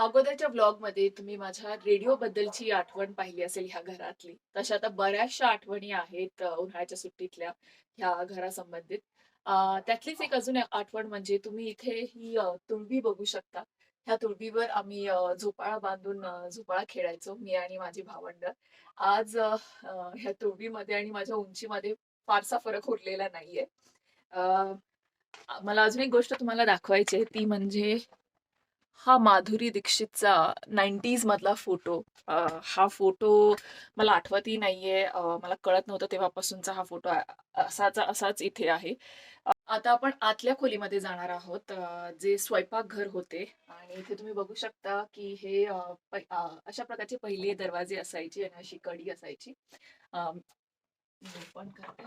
अगोदरच्या ब्लॉगमध्ये तुम्ही माझ्या रेडिओ बद्दलची आठवण पाहिली असेल ह्या घरातली. तशा आता बऱ्याचशा आठवणी आहेत उन्हाळ्याच्या सुट्टीतल्या ह्या घरासंबंधित. त्यातलीच एक अजून एक आठवण म्हणजे तुम्ही इथे ही तुळबी बघू शकता. ह्या तुळबीवर आम्ही झोपाळा बांधून झोपाळा खेळायचो मी आणि माझी भावंड आज ह्या तुळबीमध्ये आणि माझ्या उंचीमध्ये फारसा फरक उरलेला नाहीये. अ, मला अजून एक गोष्ट तुम्हाला दाखवायची आहे ती म्हणजे हा माधुरी दीक्षितचा 90s मधला फोटो. हा फोटो मला आठवतही नाहीये. मला कळत नव्हतं तेव्हापासूनचा हा फोटो अ, असाचा असाच इथे आहे. आता आपण आतल्या खोलीमध्ये जाणार आहोत. जे स्वयंपाकघर होते आणि इथे तुम्ही बघू शकता की हे अशा प्रकारचे पहिले दरवाजे असायचे आणि अशी कडी असायची. पण करते.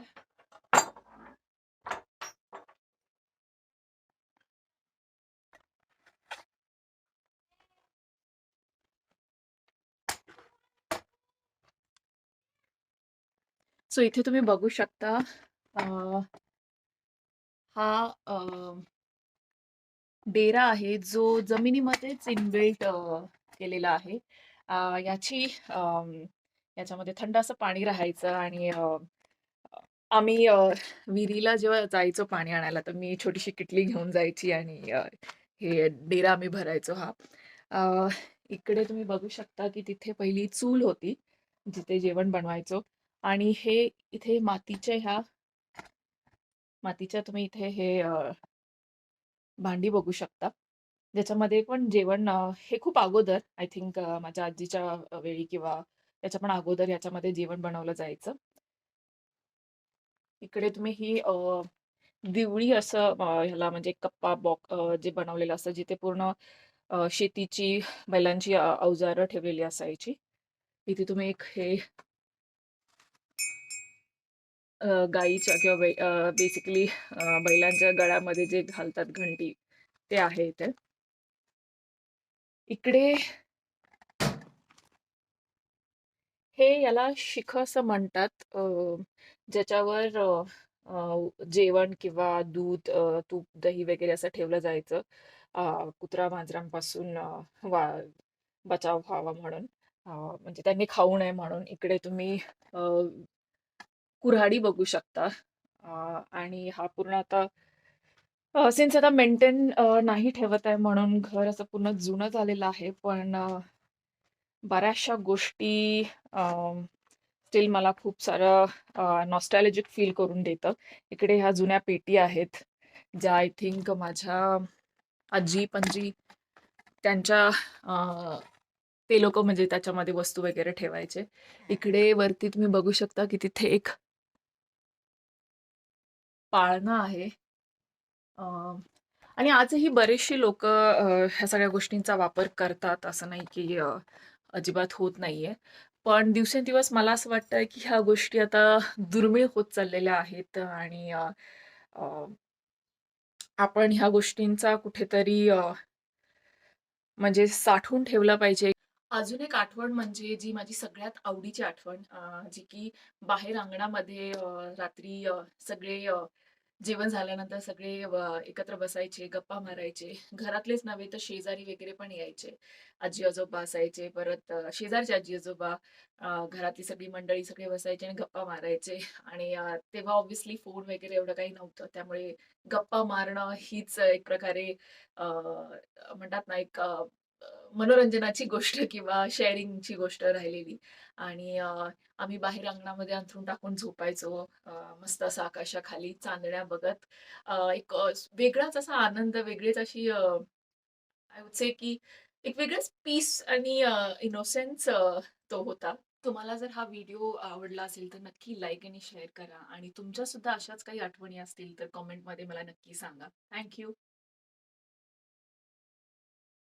सो इथे तुम्ही बघू शकता हा डेरा आहे जो जमिनीमध्येच इनबिल्ट केलेला आहे. याची अं, याच्यामध्ये थंड असं पाणी राहायचं आणि आम्ही विहिरीला जेव्हा जायचो पाणी आणायला, तर मी छोटीशी किटली घेऊन जायची आणि हे डेरा आम्ही भरायचो हा. इकडे तुम्ही बघू शकता की तिथे पहिली चूल होती, जिथे जेवण बनवायचो आणि हे इथे मातीच्या ह्या मातीच्या तुम्ही इथे हे भांडी बघू शकता. ज्याच्यामध्ये पण जेवण हे खूप अगोदर आय थिंक माझ्या आजीच्या वेळी किंवा त्याच्या पण अगोदर याच्यामध्ये जेवण बनवलं जायचं. इकडे तुम्ही ही दिवळी असं ह्याला म्हणजे कप्पा बॉक जे बनवलेलं असतं जिथे पूर्ण शेतीची, बैलांची अवजारं ठेवलेली असायची. इथे तुम्ही एक हे गाईच्या किंवा बै बेसिकली बैलांच्या गळ्यामध्ये जे घालतात घंटी, ते आहे इथे. इकडे हे याला शिख असं म्हणतात. ज्याच्यावर जेवण किंवा दूध, तूप, दही वगैरे असं ठेवलं जायचं. कुत्रा-मांजरांपासून वा बचाव व्हावा म्हणून. म्हणजे त्यांनी खाऊ नये म्हणून. इकडे तुम्ही कुऱ्हाडी बघू शकता. आणि हा पूर्ण आता सिन्स आता मेंटेन नाही ठेवत आहे म्हणून घर असं पूर्ण जुनं झालेलं आहे. पण बऱ्याचशा गोष्टी स्टील मला खूप सारं नॉस्टॅलॉजिक फील करून देतं. इकडे ह्या जुन्या पेटी आहेत, ज्या आय थिंक माझ्या आजी-पणजी त्यांच्या ते लोकं म्हणजे त्याच्यामध्ये वस्तू वगैरे ठेवायचे. इकडे वरती तुम्ही बघू शकता की तिथे एक पाळणं आहे. अ, आणि आजही बरेचशी लोक ह्या सगळ्या गोष्टींचा वापर करतात. असं नाही की अजिबात होत नाहीये. पण दिवसेंदिवस मला असं वाटतंय की ह्या गोष्टी आता दुर्मिळ होत चाललेल्या आहेत आणि अ, आपण ह्या गोष्टींचा कुठेतरी म्हणजे साठवून ठेवला पाहिजे. अजून एक आठवण म्हणजे जी माझी सगळ्यात आवडीची आठवण जी की बाहेर अंगणामध्ये रात्री सगळे जेवण झाल्यानंतर सगळे एकत्र बसायचे, गप्पा मारायचे. घरातलेच नव्हे तर शेजारी वगैरे पण यायचे. आजी-आजोबा असायचे, परत शेजारचे आजी-आजोबा, घरातली सगळी मंडळी सगळे बसायचे आणि गप्पा मारायचे आणि तेव्हा ऑब्व्हियसली फोन वगैरे एवढं काही नव्हतं. त्यामुळे गप्पा मारणं हीच एक प्रकारे म्हणतात ना एक मनोरंजनाची गोष्ट किंवा शेअरिंगची गोष्ट राहिलेली आणि आम्ही बाहेर अंगणामध्ये अंथरून टाकून झोपायचो. मस्त असं आकाशाखाली चांदण्या बघत. एक वेगळाच असा आनंद, वेगळीच अशी आय वुड से की एक वेगळंच पीस आणि इनोसेन्स तो होता. तुम्हाला जर हा व्हिडिओ आवडला असेल तर नक्की लाईक आणि शेअर करा आणि तुमच्या सुद्धा अशाच काही आठवणी असतील तर कॉमेंटमध्ये मला नक्की सांगा. Thank you.